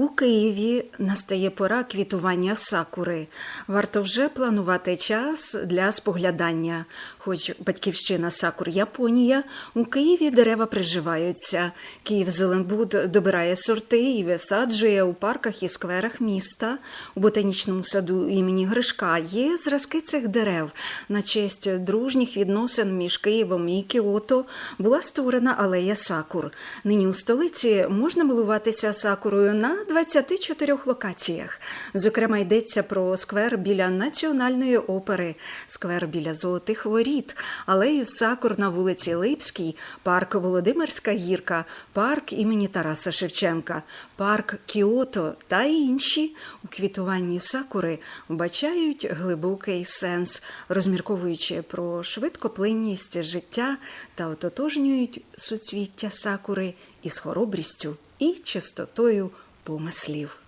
У Києві настає пора квітування сакури. Варто вже планувати час для споглядання. Хоч батьківщина сакур Японія, у Києві дерева приживаються. Київ Зеленбуд добирає сорти і висаджує у парках і скверах міста. У ботанічному саду імені Гришка є зразки цих дерев. На честь дружніх відносин між Києвом і Кіото була створена алея сакур. Нині у столиці можна милуватися сакурою на 24 локаціях. Зокрема, йдеться про сквер біля національної опери, сквер біля золотих воріт, алею сакур на вулиці Липській, парк Володимирська гірка, парк імені Тараса Шевченка, парк Кіото та інші у квітуванні сакури вбачають глибокий сенс, розмірковуючи про швидкоплинність життя та ототожнюють суцвіття сакури із хоробрістю і чистотою Bom, mas.